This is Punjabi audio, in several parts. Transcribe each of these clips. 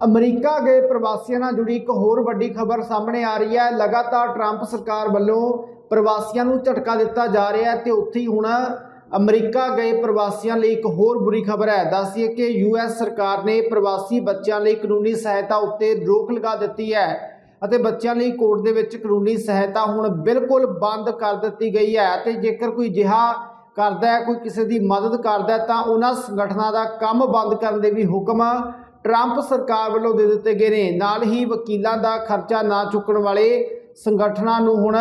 ਅਮਰੀਕਾ ਗਏ ਪ੍ਰਵਾਸੀਆਂ ਨਾਲ ਜੁੜੀ ਇੱਕ ਹੋਰ ਵੱਡੀ ਖਬਰ ਸਾਹਮਣੇ ਆ ਰਹੀ ਹੈ। ਲਗਾਤਾਰ ਟਰੰਪ ਸਰਕਾਰ ਵੱਲੋਂ ਪ੍ਰਵਾਸੀਆਂ ਨੂੰ ਝਟਕਾ ਦਿੱਤਾ ਜਾ ਰਿਹਾ ਹੈ ਤੇ ਉੱਥੇ ਹੀ ਹੁਣ ਅਮਰੀਕਾ ਗਏ ਪ੍ਰਵਾਸੀਆਂ ਲਈ ਇੱਕ ਹੋਰ ਬੁਰੀ ਖਬਰ ਹੈ। ਦੱਸੀਏ ਕਿ ਯੂਐਸ ਸਰਕਾਰ ਨੇ ਪ੍ਰਵਾਸੀ ਬੱਚਿਆਂ ਲਈ ਕਾਨੂੰਨੀ ਸਹਾਇਤਾ ਉੱਤੇ ਰੋਕ ਲਗਾ ਦਿੱਤੀ ਹੈ ਅਤੇ ਬੱਚਿਆਂ ਲਈ ਕੋਰਟ ਦੇ ਵਿੱਚ ਕਾਨੂੰਨੀ ਸਹਾਇਤਾ ਹੁਣ ਬਿਲਕੁਲ ਬੰਦ ਕਰ ਦਿੱਤੀ ਗਈ ਹੈ ਤੇ ਜੇਕਰ ਕੋਈ ਜਿਹਾ ਕਰਦਾ ਹੈ, ਕੋਈ ਕਿਸੇ ਦੀ ਮਦਦ ਕਰਦਾ ਤਾਂ ਉਹਨਾਂ ਸੰਗਠਨਾਂ ਦਾ ਕੰਮ ਬੰਦ ਕਰਨ ਦੇ ਵੀ ਹੁਕਮ ਟਰੰਪ ਸਰਕਾਰ ਵੱਲੋਂ ਦੇ ਦਿੱਤੇ ਗਏ ਨੇ। ਨਾਲ ਹੀ ਵਕੀਲਾਂ ਦਾ ਖਰਚਾ ਨਾ ਚੁੱਕਣ ਵਾਲੇ ਸੰਗਠਨਾਂ ਨੂੰ ਹੁਣ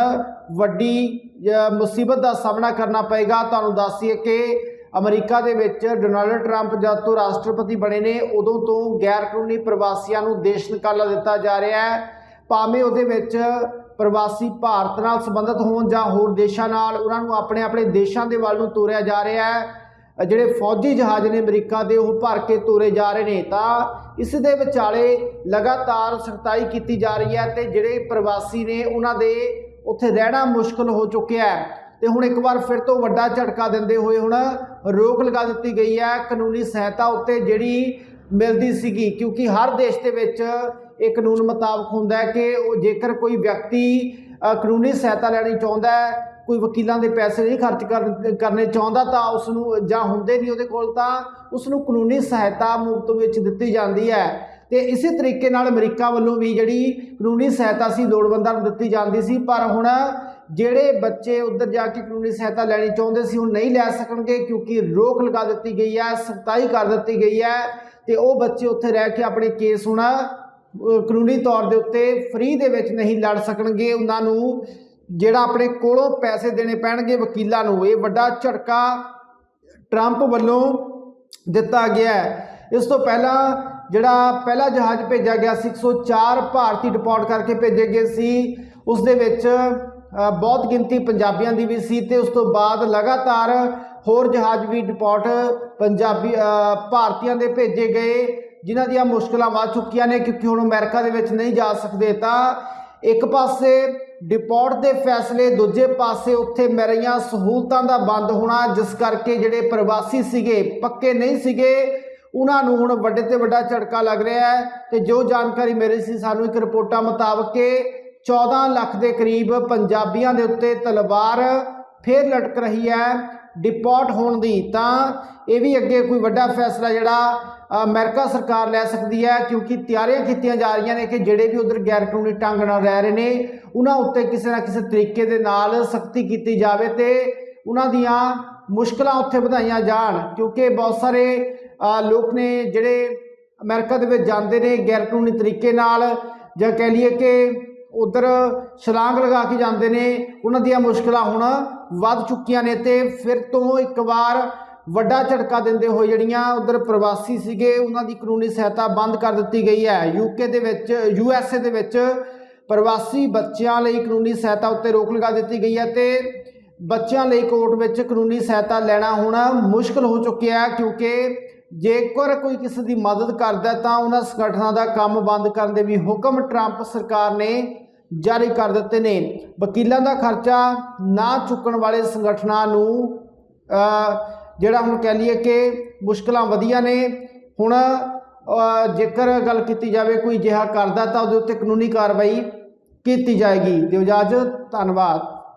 ਵੱਡੀ ਮੁਸੀਬਤ ਦਾ ਸਾਹਮਣਾ ਕਰਨਾ ਪਏਗਾ। ਤੁਹਾਨੂੰ ਦੱਸੀਏ ਕਿ ਅਮਰੀਕਾ ਦੇ ਵਿੱਚ ਡੋਨਾਲਡ ਟਰੰਪ ਜਦ ਤੋਂ ਰਾਸ਼ਟਰਪਤੀ ਬਣੇ ਨੇ, ਉਦੋਂ ਤੋਂ ਗੈਰ ਕਾਨੂੰਨੀ ਪ੍ਰਵਾਸੀਆਂ ਨੂੰ ਦੇਸ਼ ਨਿਕਾਲਾ ਦਿੱਤਾ ਜਾ ਰਿਹਾ ਹੈ। ਭਾਵੇਂ ਉਹਦੇ ਵਿੱਚ ਪ੍ਰਵਾਸੀ ਭਾਰਤ ਨਾਲ ਸੰਬੰਧਿਤ ਹੋਣ ਜਾਂ ਹੋਰ ਦੇਸ਼ਾਂ ਨਾਲ, ਉਹਨਾਂ ਨੂੰ ਆਪਣੇ ਆਪਣੇ ਦੇਸ਼ਾਂ ਦੇ ਵੱਲ ਨੂੰ ਤੋਰਿਆ ਜਾ ਰਿਹਾ ਹੈ। ਜਿਹੜੇ ਫੌਜੀ ਜਹਾਜ਼ ਨੇ ਅਮਰੀਕਾ ਦੇ, ਉਹ ਭਰ ਕੇ ਤੋਰੇ ਜਾ ਰਹੇ ਨੇ। ਤਾਂ ਇਸ ਦੇ ਵਿਚਾਲੇ ਲਗਾਤਾਰ ਸਖਤਾਈ ਕੀਤੀ ਜਾ ਰਹੀ ਹੈ ਤੇ ਜਿਹੜੇ ਪ੍ਰਵਾਸੀ ਨੇ, ਉਹਨਾਂ ਦੇ ਉੱਥੇ ਰਹਿਣਾ ਮੁਸ਼ਕਲ ਹੋ ਚੁੱਕਿਆ ਹੈ। ਤੇ ਹੁਣ ਇੱਕ ਵਾਰ ਫਿਰ ਤੋਂ ਵੱਡਾ ਝਟਕਾ ਦਿੰਦੇ ਹੋਏ ਹੁਣ ਰੋਕ ਲਗਾ ਦਿੱਤੀ ਗਈ ਹੈ ਕਾਨੂੰਨੀ ਸਹਾਇਤਾ ਉੱਤੇ ਜਿਹੜੀ ਮਿਲਦੀ ਸੀਗੀ, ਕਿਉਂਕਿ ਹਰ ਦੇਸ਼ ਦੇ ਵਿੱਚ ਇਹ ਕਾਨੂੰਨ ਮੁਤਾਬਕ ਹੁੰਦਾ ਹੈ ਕਿ ਉਹ ਜੇਕਰ ਕੋਈ ਵਿਅਕਤੀ ਕਾਨੂੰਨੀ ਸਹਾਇਤਾ ਲੈਣੀ ਚਾਹੁੰਦਾ ਹੈ ਕੋਈ ਵਕੀਲਾਂ ਦੇ ਪੈਸੇ ਨਹੀਂ ਖਰਚ ਕਰਨੇ ਚਾਹੁੰਦਾ ਤਾਂ ਉਸ ਨੂੰ ਜਾਂ ਹੁੰਦੇ ਨਹੀਂ ਉਹਦੇ ਕੋਲ ਤਾਂ ਉਸ ਨੂੰ ਕਾਨੂੰਨੀ ਸਹਾਇਤਾ ਮੁਫਤ ਵਿੱਚ ਦਿੱਤੀ ਜਾਂਦੀ ਹੈ। ਤੇ ਇਸੇ ਤਰੀਕੇ ਨਾਲ ਅਮਰੀਕਾ ਵੱਲੋਂ ਵੀ ਜਿਹੜੀ ਕਾਨੂੰਨੀ ਸਹਾਇਤਾ ਸੀ, ਲੋੜਵੰਦਾਂ ਨੂੰ ਦਿੱਤੀ ਜਾਂਦੀ ਸੀ, ਪਰ ਹੁਣ ਜਿਹੜੇ ਬੱਚੇ ਉੱਧਰ ਜਾ ਕੇ ਕਾਨੂੰਨੀ ਸਹਾਇਤਾ ਲੈਣੀ ਚਾਹੁੰਦੇ ਸੀ ਹੁਣ ਨਹੀਂ ਲੈ ਸਕਣਗੇ ਕਿਉਂਕਿ ਰੋਕ ਲਗਾ ਦਿੱਤੀ ਗਈ ਹੈ, ਸਖਤਾਈ ਕਰ ਦਿੱਤੀ ਗਈ ਹੈ ਤੇ ਉਹ ਬੱਚੇ ਉੱਥੇ ਰਹਿ ਕੇ ਆਪਣੇ ਕੇਸ ਹੁਣ ਕਾਨੂੰਨੀ ਤੌਰ ਦੇ ਉੱਤੇ ਫ੍ਰੀ ਦੇ ਵਿੱਚ ਨਹੀਂ ਲੜ ਸਕਣਗੇ। ਉਹਨਾਂ ਨੂੰ ਜਿਹੜਾ ਆਪਣੇ ਕੋਲੋਂ ਪੈਸੇ ਦੇਣੇ ਪੈਣਗੇ ਵਕੀਲਾਂ ਨੂੰ, ਇਹ ਵੱਡਾ ਝਟਕਾ ਟਰੰਪ ਵੱਲੋਂ ਦਿੱਤਾ ਗਿਆ ਹੈ। ਇਸ ਤੋਂ ਪਹਿਲਾਂ ਜਿਹੜਾ ਪਹਿਲਾ ਜਹਾਜ਼ ਭੇਜਿਆ ਗਿਆ ਸੀ 104 ਭਾਰਤੀ ਡਿਪੋਰਟ ਕਰਕੇ ਭੇਜੇ ਗਏ ਸੀ। ਉਸ ਦੇ ਵਿੱਚ ਬਹੁਤ ਗਿਣਤੀ ਪੰਜਾਬੀਆਂ ਦੀ ਵੀ ਸੀ ਤੇ ਉਸ ਤੋਂ ਬਾਅਦ ਲਗਾਤਾਰ ਹੋਰ ਜਹਾਜ਼ ਵੀ ਡਿਪੋਰਟ ਪੰਜਾਬੀ ਭਾਰਤੀਆਂ ਦੇ ਭੇਜੇ ਗਏ, ਜਿਨ੍ਹਾਂ ਦੀਆਂ ਮੁਸ਼ਕਲਾਂ ਵੱਧ ਚੁੱਕੀਆਂ ਨੇ ਕਿਉਂਕਿ ਹੁਣ ਅਮਰੀਕਾ ਦੇ ਵਿੱਚ ਨਹੀਂ ਜਾ ਸਕਦੇ। ਤਾਂ ਇੱਕ ਪਾਸੇ ਡਿਪੋਰਟ ਦੇ ਫੈਸਲੇ ਦੂਜੇ ਪਾਸੇ ਉੱਥੇ ਮਿਲੀਆਂ ਸਹੂਲਤਾਂ ਦਾ ਬੰਦ ਹੋਣਾ, ਜਿਸ ਕਰਕੇ ਜਿਹੜੇ ਪ੍ਰਵਾਸੀ ਸੀਗੇ, ਪੱਕੇ ਨਹੀਂ ਸੀਗੇ, ਉਹਨਾਂ ਨੂੰ ਹੁਣ ਵੱਡੇ ਤੇ ਵੱਡਾ ਝਟਕਾ ਲੱਗ ਰਿਹਾ ਹੈ। ਤੇ ਜੋ ਜਾਣਕਾਰੀ ਮਿਲੀ ਸੀ, ਸਾਨੂੰ ਇੱਕ ਰਿਪੋਰਟਾਂ ਮੁਤਾਬਕ ਕਿ 14 ਲੱਖ ਦੇ ਕਰੀਬ ਪੰਜਾਬੀਆਂ ਦੇ ਉੱਤੇ ਤਲਵਾਰ ਫੇਰ ਲਟਕ ਰਹੀ ਹੈ। ਡਿਪੋਰਟ ਹੋਣ ਦੀ, ਤਾਂ ਇਹ ਵੀ ਅੱਗੇ ਕੋਈ ਵੱਡਾ ਫੈਸਲਾ ਜਿਹੜਾ ਅਮਰੀਕਾ ਸਰਕਾਰ ਲੈ ਸਕਦੀ ਹੈ, ਕਿਉਂਕਿ ਤਿਆਰੀਆਂ ਕੀਤੀਆਂ ਜਾ ਰਹੀਆਂ ਨੇ ਕਿ ਜਿਹੜੇ ਵੀ ਉਧਰ ਗੈਰ ਕਾਨੂੰਨੀ ਢੰਗ ਨਾਲ ਰਹਿ ਰਹੇ ਨੇ, ਉਹਨਾਂ ਉੱਤੇ ਕਿਸੇ ਨਾ ਕਿਸੇ ਤਰੀਕੇ ਦੇ ਨਾਲ ਸਖਤੀ ਕੀਤੀ ਜਾਵੇ ਤੇ ਉਹਨਾਂ ਦੀਆਂ ਮੁਸ਼ਕਲਾਂ ਉੱਥੇ ਵਧਾਈਆਂ ਜਾਣ, ਕਿਉਂਕਿ ਬਹੁਤ ਸਾਰੇ ਲੋਕ ਨੇ ਜਿਹੜੇ ਅਮਰੀਕਾ ਦੇ ਵਿੱਚ ਜਾਂਦੇ ਨੇ ਗੈਰ ਕਾਨੂੰਨੀ ਤਰੀਕੇ ਨਾਲ, ਜਾਂ ਕਹਿ ਲਈਏ ਕਿ ਉਧਰ ਛਲਾਂਗ ਲਗਾ ਕੇ ਜਾਂਦੇ ਨੇ। ਉਹਨਾਂ ਦੀਆਂ ਮੁਸ਼ਕਲਾਂ ਹੁਣ ਵੱਧ ਚੁੱਕੀਆਂ ਨੇ ਤੇ ਫਿਰ ਤੋਂ ਇੱਕ ਵਾਰ ਵੱਡਾ ਝਟਕਾ ਦਿੰਦੇ ਹੋਏ ਜਿਹੜੀਆਂ ਉਧਰ ਪ੍ਰਵਾਸੀ ਸੀਗੇ, ਉਹਨਾਂ ਦੀ ਕਾਨੂੰਨੀ ਸਹਾਇਤਾ ਬੰਦ ਕਰ ਦਿੱਤੀ ਗਈ ਹੈ। ਯੂਕੇ ਦੇ ਵਿੱਚ, ਯੂ ਐੱਸ ਏ ਦੇ ਵਿੱਚ ਪ੍ਰਵਾਸੀ ਬੱਚਿਆਂ ਲਈ ਕਾਨੂੰਨੀ ਸਹਾਇਤਾ ਉੱਤੇ ਰੋਕ ਲਗਾ ਦਿੱਤੀ ਗਈ ਹੈ ਤੇ ਬੱਚਿਆਂ ਲਈ ਕੋਰਟ ਵਿੱਚ ਕਾਨੂੰਨੀ ਸਹਾਇਤਾ ਲੈਣਾ ਹੁਣ ਮੁਸ਼ਕਲ ਹੋ ਚੁੱਕਿਆ ਕਿਉਂਕਿ ਜੇਕਰ ਕੋਈ ਕਿਸੇ ਦੀ ਮਦਦ ਕਰਦਾ ਤਾਂ ਉਹਨਾਂ ਸੰਗਠਨਾਂ ਦਾ ਕੰਮ ਬੰਦ ਕਰਨ ਦੇ ਵੀ ਹੁਕਮ ਟਰੰਪ ਸਰਕਾਰ ਨੇ ਜਾਰੀ ਕਰ ਦਿੱਤੇ ਨੇ। ਵਕੀਲਾਂ ਦਾ ਖਰਚਾ ਨਾ ਚੁੱਕਣ ਵਾਲੇ ਸੰਗਠਨਾਂ ਨੂੰ ਜਿਹੜਾ ਹੁਣ ਕਹਿ ਲਈਏ ਕਿ ਮੁਸ਼ਕਲਾਂ ਵਧੀਆਂ ਨੇ, ਹੁਣ ਜੇਕਰ ਗੱਲ ਕੀਤੀ ਜਾਵੇ ਕੋਈ ਜਿਹਾ ਕਰਦਾ ਤਾਂ ਉਹਦੇ ਉੱਤੇ ਕਾਨੂੰਨੀ ਕਾਰਵਾਈ ਕੀਤੀ ਜਾਏਗੀ। ਦਿਵਜਾਜ ਧੰਨਵਾਦ।